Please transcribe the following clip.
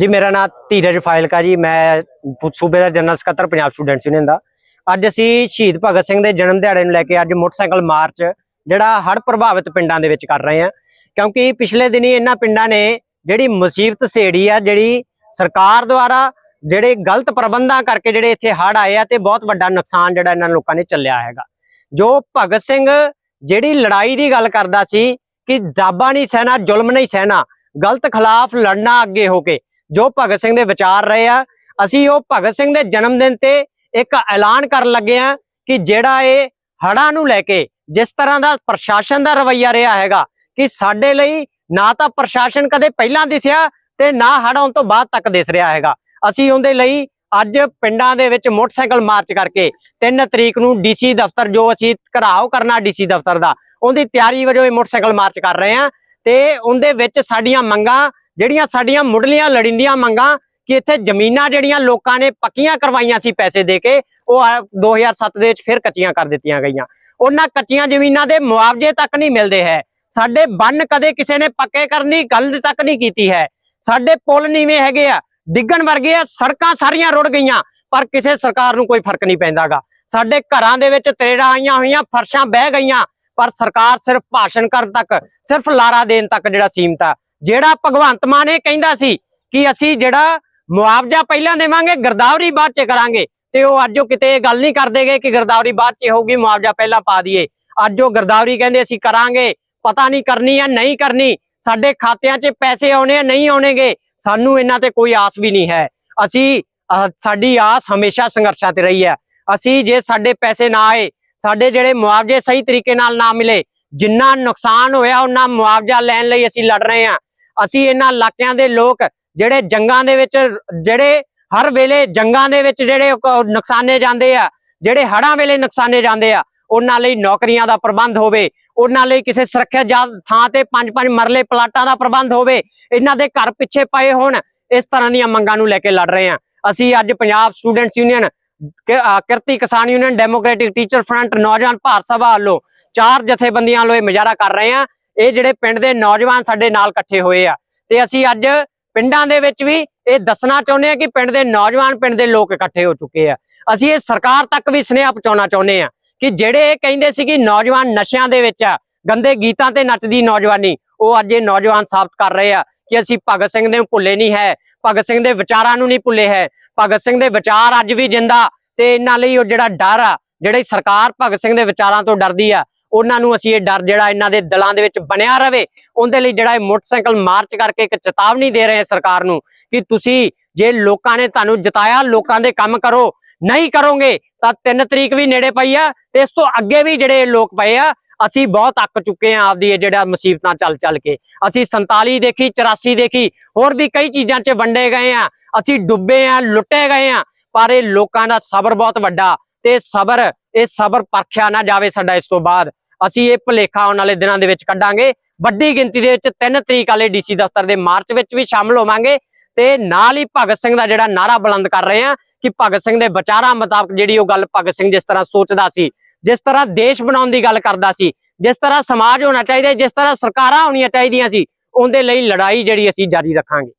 ਜੀ, ਮੇਰਾ ਨਾਮ ਧੀਰਜ ਫਾਇਲਕਾ ਜੀ, ਮੈਂ ਪੁ- ਸੂਬੇ ਦਾ ਜਨਰਲ ਸਕੱਤਰ, ਪੰਜਾਬ ਸਟੂਡੈਂਟਸ ਯੂਨੀਅਨ ਦਾ। ਅੱਜ ਅਸੀਂ ਸ਼ਹੀਦ ਭਗਤ ਸਿੰਘ ਦੇ ਜਨਮ ਦਿਹਾੜੇ ਨੂੰ ਲੈ ਕੇ ਅੱਜ ਮੋਟਰਸਾਈਕਲ ਮਾਰਚ, ਜਿਹੜਾ ਹੜ੍ਹ ਪ੍ਰਭਾਵਿਤ ਪਿੰਡਾਂ ਦੇ ਵਿੱਚ ਕਰ ਰਹੇ ਹਾਂ। ਕਿਉਂਕਿ ਪਿਛਲੇ ਦਿਨੀ ਇਹਨਾਂ ਪਿੰਡਾਂ ਨੇ ਜਿਹੜੀ ਮੁਸੀਬਤ ਸੇੜੀ ਆ, ਜਿਹੜੀ ਸਰਕਾਰ ਦੁਆਰਾ ਜਿਹੜੇ ਗਲਤ ਪ੍ਰਬੰਧਾਂ ਕਰਕੇ ਜਿਹੜੇ ਇੱਥੇ ਹੜ੍ਹ ਆਏ ਆ, ਤੇ ਬਹੁਤ ਵੱਡਾ ਨੁਕਸਾਨ ਜਿਹੜਾ ਇਹਨਾਂ ਲੋਕਾਂ ਨੇ ਚੱਲਿਆ ਹੈਗਾ। ਜੋ ਭਗਤ ਸਿੰਘ ਜਿਹੜੀ ਲੜਾਈ ਦੀ ਗੱਲ ਕਰਦਾ ਸੀ ਕਿ ਦਾਬਾ ਨਹੀਂ ਸਹਿਣਾ, ਜ਼ੁਲਮ ਨਹੀਂ ਸਹਿਣਾ, ਗਲਤ ਖਿਲਾਫ ਲੜਨਾ ਅੱਗੇ ਹੋ ਕੇ ਜੋ ਭਗਤ ਸਿੰਘ ਦੇ ਵਿਚਾਰ ਰਹੇ ਆ, ਅਸੀਂ ਉਹ ਭਗਤ ਸਿੰਘ ਦੇ ਜਨਮ ਦਿਨ ਤੇ ਇੱਕ ਐਲਾਨ ਕਰਨ ਲੱਗੇ ਆ ਕਿ ਜਿਹੜਾ ਇਹ ਹੜ੍ਹਾਂ ਨੂੰ ਲੈ ਕੇ ਜਿਸ ਤਰ੍ਹਾਂ ਦਾ ਪ੍ਰਸ਼ਾਸਨ ਦਾ ਰਵੱਈਆ ਰਿਹਾ ਹੈਗਾ, ਕਿ ਸਾਡੇ ਲਈ ਨਾ ਤਾਂ ਪ੍ਰਸ਼ਾਸਨ ਕਦੇ ਪਹਿਲਾਂ ਦਿਸਿਆ ਤੇ ਨਾ ਹੜ੍ਹ ਤੋਂ ਬਾਅਦ ਤੱਕ ਦਿਸ ਰਿਹਾ ਹੈਗਾ। ਅਸੀਂ ਉਹਦੇ ਲਈ ਅੱਜ ਪਿੰਡਾਂ ਦੇ ਵਿੱਚ ਮੋਟਰਸਾਈਕਲ ਮਾਰਚ ਕਰਕੇ 3 ਤਰੀਕ ਨੂੰ ਡੀਸੀ ਦਫ਼ਤਰ ਜੋ ਅਸੀਂ ਘਰਾਓ ਕਰਨਾ ਡੀਸੀ ਦਫ਼ਤਰ ਦਾ, ਉਹਦੀ ਤਿਆਰੀ ਵਜੋਂ ਇਹ ਮੋਟਰਸਾਈਕਲ ਮਾਰਚ ਕਰ ਰਹੇ ਆ ਤੇ ਉਹਦੇ ਵਿੱਚ ਸਾਡੀਆਂ ਮੰਗਾਂ ਜਿਹੜੀਆਂ ਸਾਡੀਆਂ ਮੁੱਢਲੀਆਂ ਲੜਿੰਦੀਆਂ ਮੰਗਾਂ ਕਿ ਇੱਥੇ ਜ਼ਮੀਨਾਂ ਜਿਹੜੀਆਂ ਲੋਕਾਂ ਨੇ ਪੱਕੀਆਂ ਕਰਵਾਈਆਂ ਸੀ ਪੈਸੇ ਦੇ ਕੇ, ਉਹ ਆ 2007 ਦੇ ਵਿੱਚ ਫਿਰ ਕੱਚੀਆਂ ਕਰ ਦਿੱਤੀਆਂ ਗਈਆਂ। ਉਹਨਾਂ ਕੱਚੀਆਂ ਜ਼ਮੀਨਾਂ ਦੇ ਮੁਆਵਜ਼ੇ ਤੱਕ ਨਹੀਂ ਮਿਲਦੇ ਹੈ। ਸਾਡੇ ਬੰਨ ਕਦੇ ਕਿਸੇ ਨੇ ਪੱਕੇ ਕਰਨ ਦੀ ਗੱਲ ਤੱਕ ਨਹੀਂ ਕੀਤੀ ਹੈ। ਸਾਡੇ ਪੁਲ ਨੀਵੇਂ ਹੈਗੇ ਆ, ਡਿੱਗਣ ਵਰਗੇ ਆ, ਸੜਕਾਂ ਸਾਰੀਆਂ ਰੁੜ ਗਈਆਂ, ਪਰ ਕਿਸੇ ਸਰਕਾਰ ਨੂੰ ਕੋਈ ਫ਼ਰਕ ਨਹੀਂ ਪੈਂਦਾਗਾ। ਸਾਡੇ ਘਰਾਂ ਦੇ ਵਿੱਚ ਤਰੇੜਾਂ ਆਈਆਂ ਹੋਈਆਂ, ਫਰਸ਼ਾਂ ਬਹਿ ਗਈਆਂ, ਪਰ ਸਰਕਾਰ ਸਿਰਫ ਭਾਸ਼ਣ ਕਰਨ ਤੱਕ, ਸਿਰਫ ਲਾਰਾ ਦੇਣ ਤੱਕ ਜਿਹੜਾ ਸੀਮਤ ਆ। ਜਿਹੜਾ ਭਗਵੰਤ ਮਾਨ ਇਹ ਕਹਿੰਦਾ ਸੀ ਕਿ ਅਸੀਂ ਜਿਹੜਾ ਮੁਆਵਜ਼ਾ ਪਹਿਲਾਂ ਦੇਵਾਂਗੇ, ਗਰਦਾਵਰੀ ਬਾਅਦ ਚ ਕਰਾਂਗੇ। ਤੇ ਉਹ ਅੱਜ ਉਹ ਕਿਤੇ ਇਹ ਗੱਲ ਨਹੀਂ ਕਰਦੇਗੇ ਕਿ ਗਰਦਾਵਰੀ ਬਾਅਦ ਚ ਹੋਊਗੀ, ਮੁਆਵਜ਼ਾ ਪਹਿਲਾਂ ਪਾ ਦਈਏ। ਅੱਜ ਉਹ ਗਰਦਾਵਰੀ ਕਹਿੰਦੇ ਅਸੀਂ ਕਰਾਂਗੇ। ਪਤਾ ਨਹੀਂ ਕਰਨੀ ਆ, ਨਹੀਂ ਕਰਨੀ। ਸਾਡੇ ਖਾਤਿਆਂ 'ਚ ਪੈਸੇ ਆਉਣੇ ਆ, ਨਹੀਂ ਆਉਣਗੇ। ਸਾਨੂੰ ਇਹਨਾਂ ਤੇ ਕੋਈ ਆਸ ਵੀ ਨਹੀਂ ਹੈ। ਅਸੀਂ ਸਾਡੀ ਆਸ ਹਮੇਸ਼ਾ ਸੰਘਰਸ਼ਾਂ ਤੇ ਰਹੀ ਹੈ। ਅਸੀਂ ਜੇ ਸਾਡੇ ਪੈਸੇ ਨਾ ਆਏ, ਸਾਡੇ ਜਿਹੜੇ ਮੁਆਵਜ਼ੇ ਸਹੀ ਤਰੀਕੇ ਨਾਲ ਨਾ ਮਿਲੇ, ਜਿੰਨਾ ਨੁਕਸਾਨ ਹੋਇਆ, ਉਹਨਾਂ ਮੁਆਵਜ਼ਾ ਲੈਣ ਲਈ ਅਸੀਂ ਲੜ ਰਹੇ ਹਾਂ। ਅਸੀਂ ਇਹਨਾਂ ਇਲਾਕਿਆਂ ਦੇ ਲੋਕ ਜਿਹੜੇ ਜੰਗਾਂ ਦੇ ਵਿੱਚ ਜਿਹੜੇ ਹਰ ਵੇਲੇ ਜੰਗਾਂ ਦੇ ਵਿੱਚ ਜਿਹੜੇ ਨੁਕਸਾਨੇ ਜਾਂਦੇ ਆ, ਜਿਹੜੇ ਹੜ੍ਹਾਂ ਵੇਲੇ ਨੁਕਸਾਨੇ ਜਾਂਦੇ ਆ, ਉਹਨਾਂ ਲਈ ਨੌਕਰੀਆਂ ਦਾ ਪ੍ਰਬੰਧ ਹੋਵੇ, ਉਹਨਾਂ ਲਈ ਕਿਸੇ ਸੁਰੱਖਿਆ ਜਾ ਥਾਂ ਤੇ ਪੰਜ ਪੰਜ ਮਰਲੇ ਪਲਾਟਾਂ ਦਾ ਪ੍ਰਬੰਧ ਹੋਵੇ, ਇਹਨਾਂ ਦੇ ਘਰ ਪਿੱਛੇ ਪਏ ਹੋਣ, ਇਸ ਤਰ੍ਹਾਂ ਦੀਆਂ ਮੰਗਾਂ ਨੂੰ ਲੈ ਕੇ ਲੜ ਰਹੇ ਹਾਂ ਅਸੀਂ ਅੱਜ Punjab students union Kirti Kisan union democratic teacher front ਨੌਜਵਾਨ ਭਾਰਤ ਸਭਾ ਵੱਲੋਂ ਚਾਰ ਜਥੇਬੰਦੀਆਂ ਵੱਲੋਂ ਇਹ ਮੁਜ਼ਾਹਰਾ ਕਰ ਰਹੇ ਹਾਂ ਇਹ ਜਿਹੜੇ ਪਿੰਡ ਦੇ ਨੌਜਵਾਨ ਸਾਡੇ ਨਾਲ ਇਕੱਠੇ ਹੋਏ ਆ। ਤੇ ਅਸੀਂ ਅੱਜ ਪਿੰਡਾਂ ਦੇ ਵਿੱਚ ਵੀ ਇਹ ਦੱਸਣਾ ਚਾਹੁੰਦੇ ਆ ਕਿ ਪਿੰਡ ਦੇ ਨੌਜਵਾਨ, ਪਿੰਡ ਦੇ ਲੋਕ ਇਕੱਠੇ ਹੋ ਚੁੱਕੇ ਆ। ਅਸੀਂ ਇਹ ਸਰਕਾਰ ਤੱਕ ਵੀ ਸੁਨੇਹਾ ਪਹੁੰਚਾਉਣਾ ਚਾਹੁੰਦੇ ਆ ਕਿ ਜਿਹੜੇ ਇਹ ਕਹਿੰਦੇ ਸੀ ਕਿ ਨੌਜਵਾਨ ਨਸ਼ਿਆਂ ਦੇ ਵਿੱਚ ਆ, ਗੰਦੇ ਗੀਤਾਂ ਤੇ ਨੱਚਦੀ ਨੌਜਵਾਨੀ, ਉਹ ਅੱਜ ਇਹ ਨੌਜਵਾਨ ਸਾਬਤ ਕਰ ਰਹੇ ਆ ਕਿ ਅਸੀਂ ਭਗਤ ਸਿੰਘ ਨੂੰ ਭੁੱਲੇ ਨਹੀਂ ਹੈ, ਭਗਤ ਸਿੰਘ ਦੇ ਵਿਚਾਰਾਂ ਨੂੰ ਨਹੀਂ ਭੁੱਲੇ ਹੈ। ਭਗਤ ਸਿੰਘ ਦੇ ਵਿਚਾਰ ਅੱਜ ਵੀ ਜਿੰਦਾ ਤੇ ਇਹਨਾਂ ਲਈ ਉਹ ਜਿਹੜਾ ਡਰ ਆ, ਜਿਹੜੀ ਸਰਕਾਰ ਭਗਤ ਸਿੰਘ ਦੇ ਵਿਚਾਰਾਂ ਤੋਂ ਡਰਦੀ ਆ ਉਹਨਾਂ ਨੂੰ ਅਸੀਂ ਇਹ ਡਰ ਜਿਹੜਾ ਇਹਨਾਂ ਦੇ ਦਿਲਾਂ ਦੇ ਵਿੱਚ ਬਣਿਆ ਰਵੇ, ਉਹਦੇ ਲਈ ਜਿਹੜਾ ਇਹ ਮੋਟਰਸਾਈਕਲ ਮਾਰਚ ਕਰਕੇ ਇੱਕ ਚੇਤਾਵਨੀ ਦੇ ਰਹੇ ਆ ਸਰਕਾਰ ਨੂੰ ਕਿ ਤੁਸੀਂ ਜੇ ਲੋਕਾਂ ਨੇ ਤੁਹਾਨੂੰ ਜਿਤਾਇਆ, ਲੋਕਾਂ ਦੇ ਕੰਮ ਕਰੋ, ਨਹੀਂ ਕਰੋਗੇ ਤਾਂ 3 ਤਰੀਕ ਵੀ ਨੇੜੇ ਪਈ ਆ ਤੇ ਇਸ ਤੋਂ ਅੱਗੇ ਵੀ ਜਿਹੜੇ ਲੋਕ ਪਏ ਆ, ਅਸੀਂ ਬਹੁਤ ਅੱਕ ਚੁੱਕੇ ਆ ਆਪਦੀ ਇਹ ਜਿਹੜਾ ਮੁਸੀਬਤਾਂ ਚੱਲ ਚੱਲ ਕੇ। ਅਸੀਂ 47 ਦੇਖੀ 84 ਦੇਖੀ, ਹੋਰ ਵੀ ਕਈ ਚੀਜ਼ਾਂ 'ਚ ਵੰਡੇ ਗਏ ਆ, ਅਸੀਂ ਡੁੱਬੇ ਆ, ਲੁੱਟੇ ਗਏ ਆ, ਪਰ ਇਹ ਲੋਕਾਂ ਦਾ ਸਬਰ ਬਹੁਤ ਵੱਡਾ ਤੇ ਸਬਰ, ਇਹ ਸਬਰ ਪਰਖਿਆ ਨਾ ਜਾਵੇ ਸਾਡਾ ਇਸ ਤੋਂ ਬਾਅਦ। ਅਸੀਂ ਇਹ ਭੁਲੇਖਾ ਆਉਣ ਵਾਲੇ ਦਿਨਾਂ ਦੇ ਵਿੱਚ ਕੱਢਾਂਗੇ। ਵੱਡੀ ਗਿਣਤੀ ਦੇ ਵਿੱਚ 3 ਤਰੀਕ ਵਾਲੇ ਡੀਸੀ ਦਫ਼ਤਰ ਦੇ ਮਾਰਚ ਵਿੱਚ ਵੀ ਸ਼ਾਮਲ ਹੋਵਾਂਗੇ ਤੇ ਨਾਲ ਹੀ ਭਗਤ ਸਿੰਘ ਦਾ ਜਿਹੜਾ ਨਾਰਾ ਬੁਲੰਦ ਕਰ ਰਹੇ ਆ ਕਿ ਭਗਤ ਸਿੰਘ ਦੇ ਵਿਚਾਰਾਂ ਮੁਤਾਬਕ ਜਿਹੜੀ ਉਹ ਗੱਲ ਭਗਤ ਸਿੰਘ ਜਿਸ ਤਰ੍ਹਾਂ ਸੋਚਦਾ ਸੀ, ਜਿਸ ਤਰ੍ਹਾਂ ਦੇਸ਼ ਬਣਾਉਣ ਦੀ ਗੱਲ ਕਰਦਾ ਸੀ, ਜਿਸ ਤਰ੍ਹਾਂ ਸਮਾਜ ਹੋਣਾ ਚਾਹੀਦਾ, ਜਿਸ ਤਰ੍ਹਾਂ ਸਰਕਾਰਾਂ ਹੋਣੀਆਂ ਚਾਹੀਦੀਆਂ ਸੀ, ਉਹਦੇ ਲਈ ਲੜਾਈ ਜਿਹੜੀ ਅਸੀਂ ਜਾਰੀ ਰੱਖਾਂਗੇ।